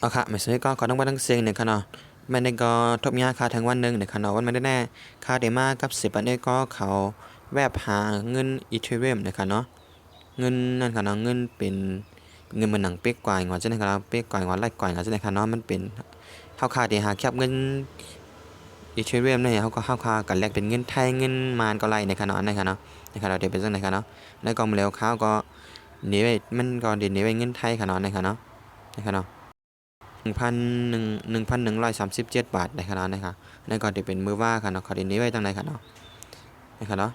เอาค่ะไม่ใช่ก็ขอต้องว่าทั้งเสียงเนี่ยค่ะเนาะแม่ได้ก็ทบยาค่าทั้งวันหนึ่งเนี่ยค่ะเนาะวันไม่ได้แน่ค่าเดมากับ10อันนี้ก็เขาแวบหาเงินอีเทเรียมเนี่ยค่ะเนาะเงินนั่นค่ะเนาะเงินเป็นเงินมันหนังเป๊กกว่าอย่างว่าจังได๋ครับเป๊กกว่าอย่างว่าไล่กว่าอย่างว่าจังได๋ค่ะเนาะมันเป็นเฮาค่าที่หาแคบเงินอีเทเรียมเนี่ยเฮาก็เฮาค่ากันแลกเป็นเงินไทยเงินมานก็ไล่เนี่ยค่ะเนาะอันค่ะเนาะนะคะเราเดี๋ยวเป็นจังได๋ค่ะเนาะแล้วก็มาแล้วเขาก็หนีไว้มันก็เดี๋ยวหนีไว้เงินไทยค่ะเนาะนะคะเนาะนะคะเนาะ หนึ่งพันหนึ่งหนึ่งพันหนึ่งร้อยสามสิบเจ็ดบาทในขณะนี้ค่ะนั่นก็จะเป็นมือว่าค่ะเนาะเขาเดนนี้ไว้ตั้งไหนค่ะเนาะนะคะเนาะ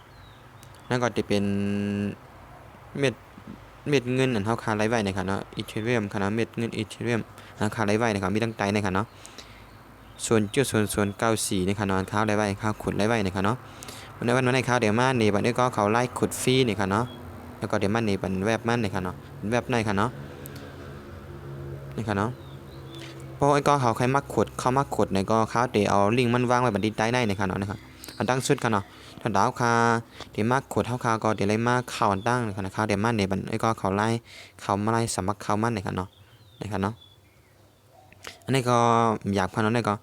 นั่นก็จะเป็นเม็ดเม็ดเงินอันเฮาคาไว้ไว้ในค่ะเนาะอีเทเรียมค่ะเนาะเม็ดเงินอีเทเรียมอันคาไว้ไว้ในค่ะมีตั้งใจในค่ะเนาะส่วนจุดส่วนส่วนเก้าสี่ในค่ะเนาะอันข้าวไว้ไว้ข้าวขุดไว้ไว้ในค่ะเนาะวันนี้วันนั้นในข้าวเดี๋ยวมาในบัดนี้ก็เขาไล่ขุดฟรีในค่ะเนาะแล้วก็เดี๋ยวมันในบันแวบมันในค่ะเนาะเป็นแวบในค่ะเนาะนี่ค่ะเนาะ เพราะไอ้ก็เขาใครมักขดเขามักขดเนี่ยก็เขาเดี๋ยวเอาลิงมันวางไว้บันทึกใต้ในนะครับเนาะนะครับอันตั้งสุดค่ะเนาะถ้าดาวคาเดี๋ยวมักขดเท่าคาก็เดี๋ยวไล่มากเข้าอันตั้งนะครับเขาเดี๋ยวมันเนี่ยบันไอ้ก็เขาไล่เขามาไล่สมัครเขามันเนี่ยครับเนาะนะครับเนาะอันนี้ก็อยากพาน้องเนี่ก็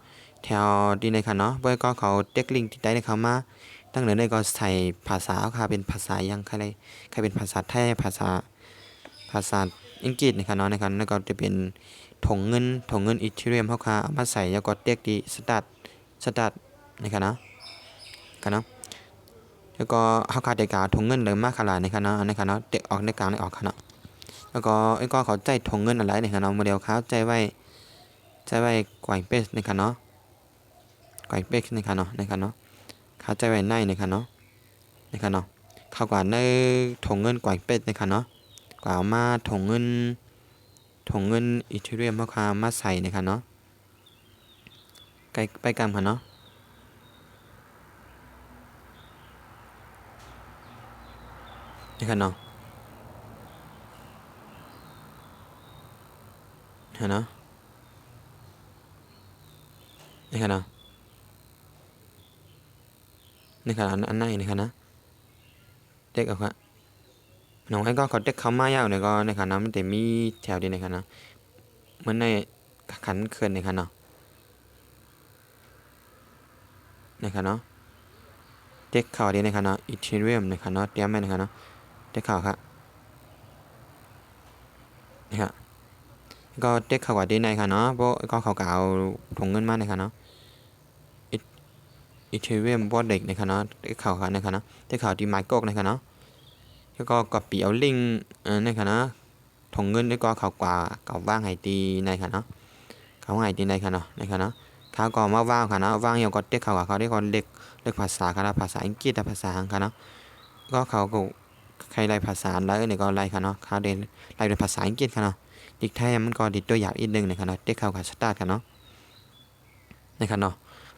แถวดีในค่ะเนาะเพื่อก็เขาเด็กลิงก์ที่ได้ในเขามาตั้งแต่ในก็ใส่ภาษาค่ะเป็นภาษายังใครเลยใครเป็นภาษาไทยภาษาภาษาอังกฤษนะครับเนาะนะครับแล้วก็จะเป็น ถงเงินถงเงินอีเทเรียมเฮาคาเอามาใส่แล้วก็เรียกดีสตาร์ทสตาร์ทนะครับนะกันเนาะแล้วก็เฮาคาเดกาถงเงินเลยมากขนาดนะครับเนะนะครับเนาะเด็กออกในกลางในออกค่ะเนาะแล้วก็ไอ้ก็เขาใจถงเงินอะไรนะครับเนาะโมเดลเขาใจไว้ใจไว้กวายเป็ดนะครับเนาะกวายเป็ดนะครับเนาะนะครับเนาะเขาใจไว้ในนะครับเนาะนะครับเนาะเข้ากว่าในถงเงินกวายเป็ดนะครับเนาะกว่าเอามาถงเงิน ถงเงินอีเทเรียมพ่อค้ามาใส่นะครับเนาะไกลไปกรรมค่ะเนาะนี่ค่ะเนาะฮะเนาะนี่ค่ะเนาะนี่ค่ะอันอันไหนนี่ค่ะนะเด็กเอาค่ะ น้องไอ้ก็เขาเด็กเขามายาวเนี่ยก็ในขณะมันแต่มีแถวดีในขณะเหมือนในขันเขื่อนในขณะในขณะเด็กเขาดีในขณะอีเทเรียมในขณะเตรียมไว้ในขณะเด็กเขาครับนี่ครับก็เด็กเขาว่าดีในขณะเพราะก็เขาก็เอาถุงเงินมาในขณะอีเทเรียมบอดเด็กในขณะเด็กเขาครับในขณะเด็กเขาดีไมโกกในขณะ แล้วก็กับปีเอาลิงในคณะถงเงินด้วยก็เขากว่าเขาว่างไห้ตีในคณะเขาไห้ตีในคณะในคณะเขาก็มาว่างคณะว่างอย่างก็เด็กเขาก็เขาได้ก็เล็กเล็กภาษาคณะภาษาอังกฤษภาษาอังคณะก็เขาก็ใครไล่ภาษาแล้วเนี่ยก็ไล่คณะเขาเดินไล่เป็นภาษาอังกฤษคณะดิกไทยมันก็ดิดตัวหยาบอีกหนึ่งในคณะเด็กเขาก็สตาร์ทคณะในคณะ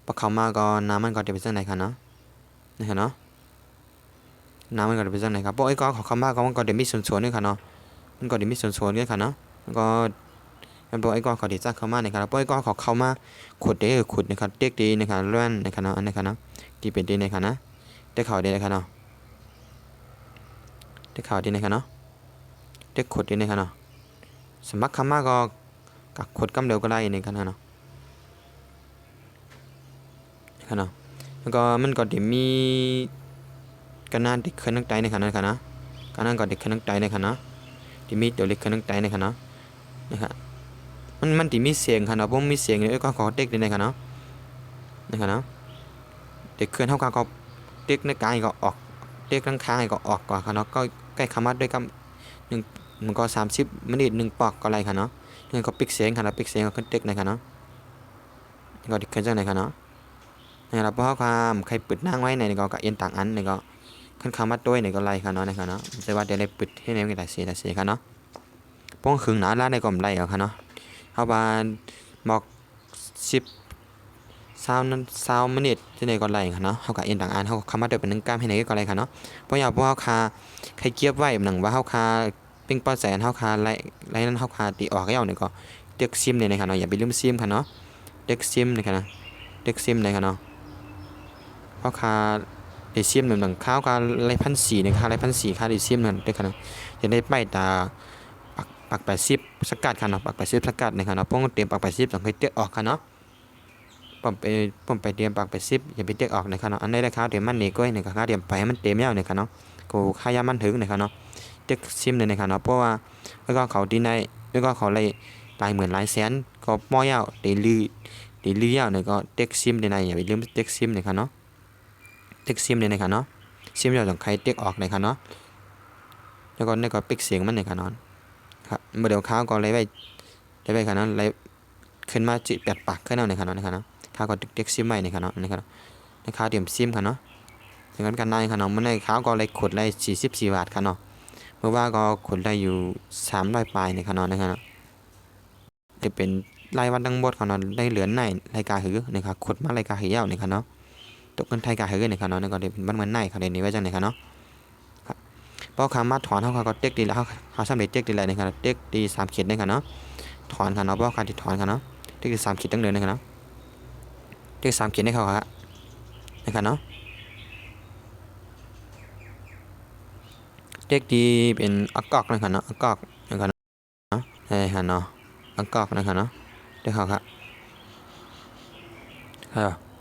พอเขามาก็น้ำมันก็จะเป็นจังไดคณะในคณะ น้ำมันก็เป็นจังไหนครับเพราะไอ้ก็ขาเข้ามาก็มันก็เดี๋ยวมีส่วนส่วนด้วยค่ะเนาะมันก็เดี๋ยวมีส่วนส่วนด้วยค่ะเนาะแล้วก็มันบอกไอ้ก็ขาเดี๋ยวจ้าเข้ามาในครับเพราะไอ้ก็ขาเข้ามาขุดเด้อขุดนะครับเด็กดีนะครับเลื่อนนะครับเนาะอันนี้ครับเนาะที่เป็นดีนะครับนะเด็กเขาดีนะครับเนาะเด็กเขาดีนะครับเนาะเด็กขุดดีนะครับเนาะสมัครเข้ามาก็กับขุดกำเดียวก็ได้นะครับเนาะนะครับเนาะแล้วก็มันก็เดี๋ยวมี ก็น่าเด็กขึ้นนักใจในขณะนั้นนะก็น่าก็เด็กขึ้นนักใจในขณะที่มีตัวเล็กขึ้นนักใจในขณะนะครับมันมันที่มีเสียงขนาดผมมีเสียงเนี่ยก็ขอเด็กในขณะในขณะเด็กขึ้นเท่ากับก็เด็กในกายก็ออกเด็กข้างๆก็ออกกว่าขณะก็ใกล้คำว่าด้วยกันหนึ่งมันก็สามสิบมินิหนึ่งปอกก็ไรขณะนี่ก็ปิกเสียงขณะปิกเสียงก็ขึ้นเด็กในขณะก็เด็กขึ้นจากในขณะนะครับเพราะความใครปิดนั่งไว้ในก็เอียนต่างอันในก็ ขั้นคำว่าด้วยเนี่ยก็ไล่ค่ะเนาะในครับเนาะแต่ว่าเดี๋ยวได้ปิดให้แนกันแต่เสียแต่เสียค่ะเนาะป้องขึงหนาล้านในก็ไล่เอาค่ะเนาะเอาบานบอกสิบซาวนั้นซาวมินิทที่ไหนก็ไล่ค่ะเนาะเขากับเอ็นต่างอันเขาคำว่าด้วยเป็นหนึ่งกล้ามให้ไหนก็ไล่ค่ะเนาะเพราะอย่ากเพราะเขาคาใครเกียบไว้หนังว่าเขาคาปิ้งป้าแสนเขาคาไล่ไล่นั้นเขาคาตีออกแล้วเนี่ยก็เด็กซิมเนี่ยนะคะเนาะอย่าไปลืมซิมค่ะเนาะเด็กซิมในะคะนาะเด็กซิมเนี่ยค่ะเนาะเขาคา เดเซียมหนึ่งหนังข้าวกาไรพันสี่ในค่าไรพันสี่ค่าเดเซียมนั่นด้วยกันนะจะได้ไปตาปักปักแปดสิบสกัดค่ะเนาะปักแปดสิบสกัดนะครับเนาะป้องเตรียมปักแปดสิบต้องให้เตะออกค่ะเนาะผมไปผมไปเตรียมปักแปดสิบอย่าไปเตะออกนะครับเนาะอันนี้ได้ข้าวเตรียมมันเนี่ก็ในข้าวเตรียมไปให้มันเต็มยาวนะครับเนาะกูขายามันถึงนะครับเนาะเต็กซิมเลยนะครับเนาะเพราะว่าแล้วก็เขาดีในแล้วก็เขาเลยหลายหมื่นหลายแสนก็ป้อยาวเดลือเดลือยาวเนี่ยก็เต็กซิมในในอย่าไปลืมเต็กซิมนะครับเนาะ เต็กซิมเลยนะครับเนาะซิมยาต้องใครเต็กออกนะครับเนาะแล้วก็นี่ก็ปิกเสียงมันนะครับเนาะครับเมื่อเดี๋ยวข้าวก็เลยไปเลยไปขนาดนั้นเลยขึ้นมาจิแปดปากขึ้นเอาในขนาดนั้นนะครับข้าวก็เด็กซิมไว้ในขนาดนั้นนะครับในข้าวเตรียมซิมค่ะเนาะถึงกันกันได้ค่ะเนาะมันในข้าวก็เลยขุดเลยสี่สิบสี่บาทค่ะเนาะเมื่อว่าก็ขุดได้อยู่สามร้อยปลายในขนาดนั้นนะครับจะเป็นรายวันทั้งหมดค่ะเนาะได้เหลือในรายการหือนะครับขุดมารายการหือเย้าในค่ะเนาะ ตกเงินไทยการหือในค่ะเนาะนั่นก็ได้เป็นบ้านเมืองในค่ะในนี้ไว้จังในค่ะเนาะเพราะคำว่าถอนเขาก็เต็กดีแล้วเขาเขาสำเร็จเต็กดีแล้วนะครับเต็กดีสามขีดนะครับเนาะถอนค่ะเนาะเพราะการที่ถอนค่ะเนาะเต็กดีสามขีดตั้งเดือนนะครับเนาะเต็กสามขีดให้เขาครับนะครับเนาะเต็กดีเป็นอักกอกนะครับเนาะอักกอกนะครับเนาะใช่ค่ะเนาะอักกอกนะครับเนาะเต็กเขาครับครับ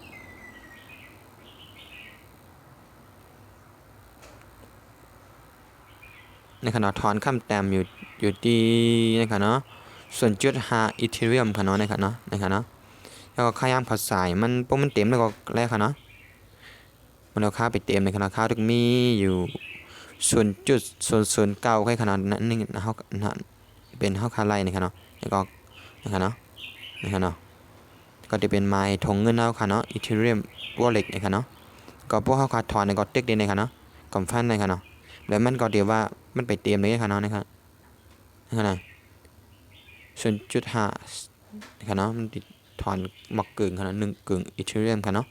นะครับเนาะถอนคำแต้มอยู่อยู่ที่นะครับเนาะส่วนจุดหาอีเทเรียมค่ะเนาะนะครับเนาะนะครับเนาะแล้วก็ค่ายามเขาสายมันปุ๊บมันเต็มแล้วก็แล้วค่ะเนาะมันเอาค่าไปเต็มในขนาดค่าถึงมีอยู่ส่วนจุดส่วนส่วนเก้าแค่ขนาดนั้นนี่เฮาเป็นเฮาคาไล่นะครับเนาะแล้วก็นะครับเนาะนะครับเนาะก็จะเป็นไม้ทงเงินเอาค่ะเนาะอีเทเรียมวอลเล็ตนะครับเนาะก็พวกเฮาขาถอนในก็เต็กเดนนะครับเนาะกำฟันนะครับเนาะแล้วมันก็เดียวว่า มันไปเตรียมเลยค่ะเนาะนะครับนะครับนะส่วนจุดห้าค่ะเนาะมันติดถอนหมักกึ่งค่ะเนาะหนึ่งกึ่งอีเทเรียมค่ะเนาะ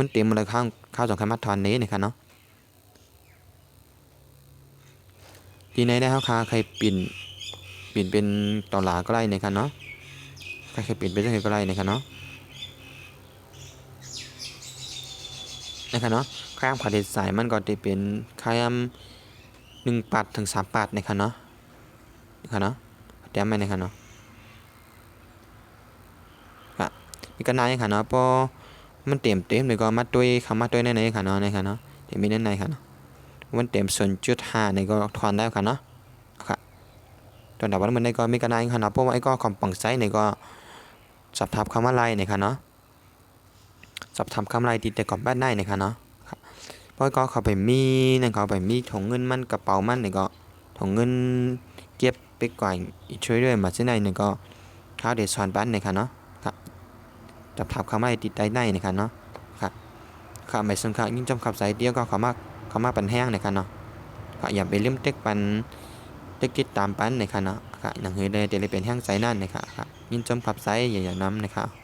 มันเตรียมอะไรข้างข้าวสองคันมาถอนนี้นะครับเนาะทีไหนได้ข้าวคาใครปิ่นปิ่นเป็นต่อหลาก็ได้นะครับเนาะใครใครปิ่นเป็นเจ้าก็ได้นะครับเนาะนะครับเนาะข้ามขาดเด็ดสายมันก็จะเป็นข้าม หนึ่งปัดถึงสามปัดนะครับเนาะนะครับเนาะเตรียมไว้นะครับเนาะครับมีกันนายค่ะเนาะพอมันเต็มเต็มเลยก็มาด้วยคำมาด้วยในในค่ะเนาะในครับเนาะเต็มมีในในค่ะเนาะมันเต็มส่วนจุดห้าในก็ทอนได้ค่ะเนาะครับตอนดับวันมันในก็มีกันนายค่ะเนาะเพราะว่าไอ้ก็คอมปังไซในก็สับทับคำว่าไรในค่ะเนาะสับทับคำไรติดแต่ก่อนบ้านได้ในค่ะเนาะ พราะก็เขาไปมีนั่นเขาไปมีถุงเงินมันกระเป๋ามันนี่ก็ถุงเงินเก็บไปกว่าอีกช่วยด้วยมาที่ไหนนี่ก็ข้าวเดชอนบ้านนี่ค่ะเนาะครับจับทับเขาไม่ติดได้ในนี่ค่ะเนาะครับข้าไม่สำคัญยิ่งจำขับสายเดียวก็เขามาเขามาปันแห้งนี่ค่ะเนาะครับอย่าไปเลื่อมเต็กปันเต็กติดตามปันนี่ค่ะเนาะครับหนังเฮยเลยเดี๋ยวเลยเป็นแห้งใสนั่นนี่ค่ะครับยิ่งจำขับสายอย่าอย่าน้ำนี่ค่ะ